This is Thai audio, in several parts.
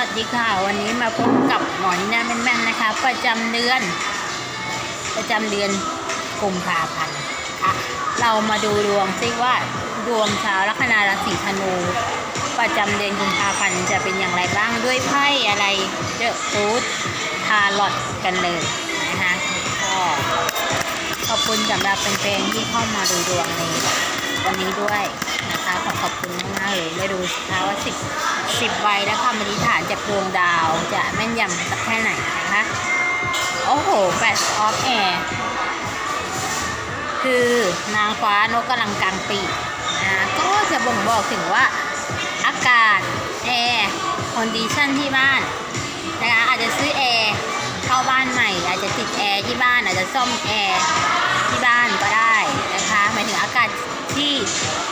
วัสดีค่ะ วันนี้มาพบกับหมอนีนาแม่นๆนะคะ ประจำเดือน ประจำเดือนกุมภาพันธ์ค่ะเรามาดูดวงซิว่าดวงชาวลัคนาราศีธนู ประจำเดือนกุมภาพันธ์จะเป็นอย่างไรบ้างด้วยไพ่อะไรเดอะฟูดทาร์ลอตกันเลยนะคะก็ขอบคุณสำหรับเป็นเพลงที่เข้ามาดูดวงในวันนี้ด้วยนะคะขอขอบคุณมา เลยได้ดูสิคะว่าสิบสิบใบและคำอธิษฐานจากดวงดาวจะแม่นยำสักแค่ไหนนะคะ โอ้โหแฟชออฟแอร์คือนางฟ้านกกำลังกลางปีกนะก็จะบ่งบอกถึงว่าอากาศแอร์คอนดิชันที่บ้านนะคะอาจจะซื้อแอร์เข้าบ้านใหม่ อาจจะติดแอร์ที่บ้านอาจจะซ่อมแอร์ที่บ้านก็ได้นะคะหมายถึงอากาศ ที่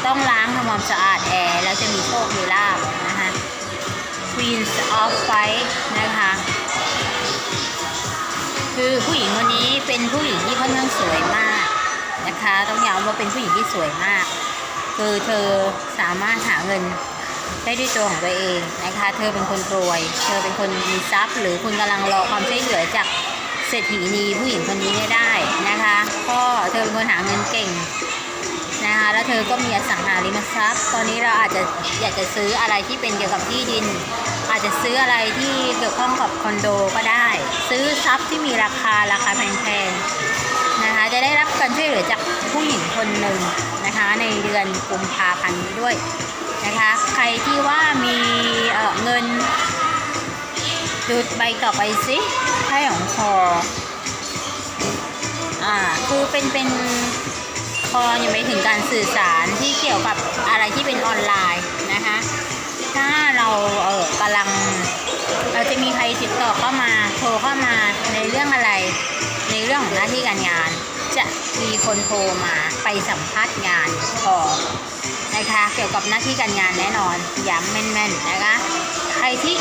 ต้องล้างทำความสะอาดแอร์แล้วจะมีโชคมีลาบนะคะ Queens of Fight นะคะ คือผู้หญิงคนนี้เป็นผู้หญิงที่ค่อนข้างสวยมากนะคะ ต้องย้ำว่าเป็นผู้หญิงที่สวยมาก คือเธอสามารถหาเงินได้ด้วยตัวของตัวเองนะคะ เธอเป็นคนรวย เธอเป็นคนมีทรัพย์ หรือคุณกำลังรอความช่วยเหลือจากเศรษฐีนีผู้หญิงคนนี้ไม่ได้นะคะ ก็เธอเป็นคนหาเงินเก่ง เธอก็มีอสังหาริมทรัพย์ ตอนนี้เราอาจจะอยากจะซื้ออะไรที่เป็นเกี่ยวกับที่ดิน อาจจะซื้ออะไรที่เกี่ยวข้องกับคอนโดก็ได้ ซื้อทรัพย์ที่มีราคาราคาแพงๆนะคะจะได้รับการช่วยเหลือจากผู้หญิงคนหนึ่งนะคะในเดือนกุมภาพันธ์นี้ด้วยนะคะใครที่ว่ามีเเงินดูใบต่อไปสิไพ่ของคออ่าคือเป็นเป็น คอยังไม่ถึงการสื่อสารที่เกี่ยวกับอะไรที่เป็นออนไลน์นะคะ ถ้าเราเออกำลังเราจะมีใครติดต่อเข้ามาโทรเข้ามาในเรื่องอะไร ในเรื่องของหน้าที่การงาน จะมีคนโทรมาไปสัมภาษณ์งานก่อนนะคะเกี่ยวกับหน้าที่การงานแน่นอนย้ำแม่นๆนะคะใครที่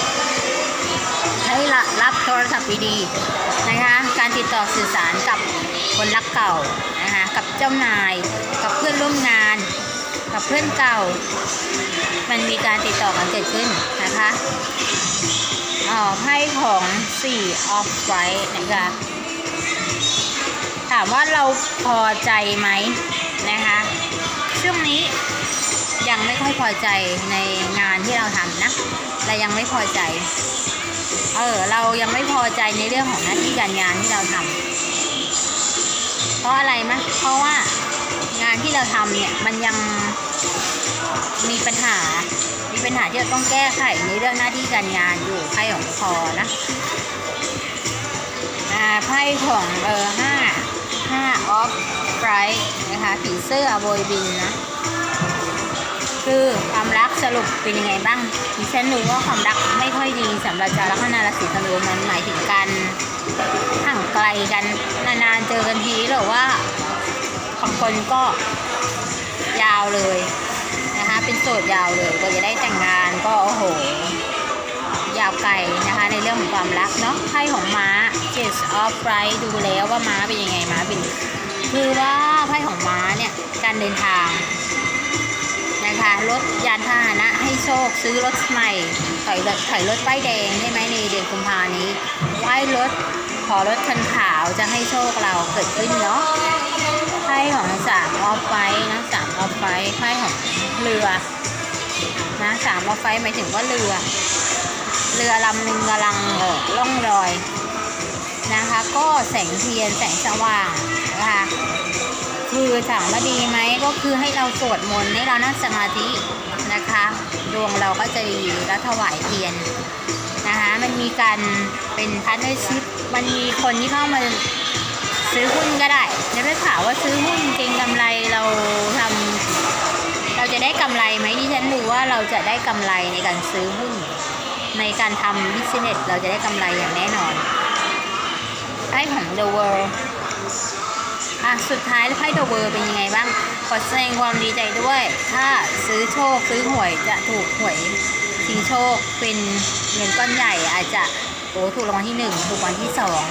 ให้รับโทรศัพท์ดีๆนะคะการติดต่อสื่อสารกับคนรักเก่า กับเจ้านาย กับเพื่อนร่วมงาน กับเพื่อนเก่า มันมีการติดต่อกันเกิดขึ้นนะคะอ่อไพ่ของ4 of white นะคะถามว่าเราพอใจไหมนะคะช่วงนี้ยังไม่ค่อยพอใจในงานที่เราทำนะเรายังไม่พอใจ เออ เรายังไม่พอใจในเรื่องของหน้าที่การงานที่เราทำ เพราะอะไรมะเพราะว่างานที่เราทำเนี่ยมันยังมีปัญหา มีปัญหาที่เราต้องแก้ไขในเรื่องหน้าที่การงานอยู่ไพ่ของคอนะอ่าไพ่ของเออห้าห้าออฟไบรท์นะคะผีเสื้อโบยบินนะ คือความรักสรุปเป็นยังไงบ้างดิฉันรู้ว่าความรักไม่ค่อยดีสำหรับชาวลัคนาราศีธนูมันหมายถึงการห่างไกลกันนานๆเจอกันทีหรือว่าบางคนก็ยาวเลยนะคะเป็นโสดยาวเลยก็จะได้แต่งงานก็โอ้โห ยาวไกลนะคะในเรื่องของความรักเนาะไพ่ของม้า Chase of Right ดูแล้วว่าม้าเป็นยังไงม้าเป็นคือว่าไพ่ของม้าเนี่ยการเดินทาง นะคะรถยานพาหนะให้โชคซื้อรถใหม่ถอยรถถอยรถป้ายแดงใช่ไหมในเดือนกุมภานี้ไหว้รถขอรถคันขาวจะให้โชคเราเกิดขึ้นเนาะไพ่ของสามออฟไฟนะสามออฟไฟไพ่ของเรือนะสามออฟไฟหมายถึงว่าเรือ เรือลำหนึ่งกำลังเอ่อล่องลอยนะคะ ก็แสงเทียนแสงสว่างนะคะ คือถามว่าดีไหมก็คือให้เราสวดมนต์ให้เรานั่งสมาธินะคะ ดวงเราก็จะดีแล้วถวายเทียนนะคะมันมีการเป็นพาร์ทเนอร์ชิพมันมีคนที่เข้ามาซื้อหุ้นก็ได้จะได้ข่าวว่าซื้อหุ้นเก่งกำไรเราทำเราจะได้กำไรไหมที่ฉันรู้ว่าเราจะได้กำไรในการซื้อหุ้น ในการทำบิสเนสเราจะได้กำไรอย่างแน่นอนไพ่ของ The World อะสุดท้ายแล้วไพ่ The World เป็นยังไงบ้าง ขอแสดงความดีใจด้วย ถ้าซื้อโชคซื้อหวยจะถูกหวยชิงโชคเป็นเงินก้อนใหญ่อาจจะโอ้ถูกรางวัลที่หนึ่งถูกรางวัลที่สอง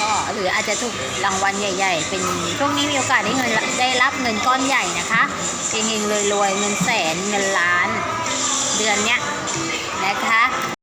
ก็หรืออาจจะถูกรางวัลใหญ่ ๆ เป็นช่วงนี้มีโอกาสได้เงินได้รับเงินก้อนใหญ่นะคะเฮงๆรวยๆเงินแสนเงินล้าน เดือนเนี้ย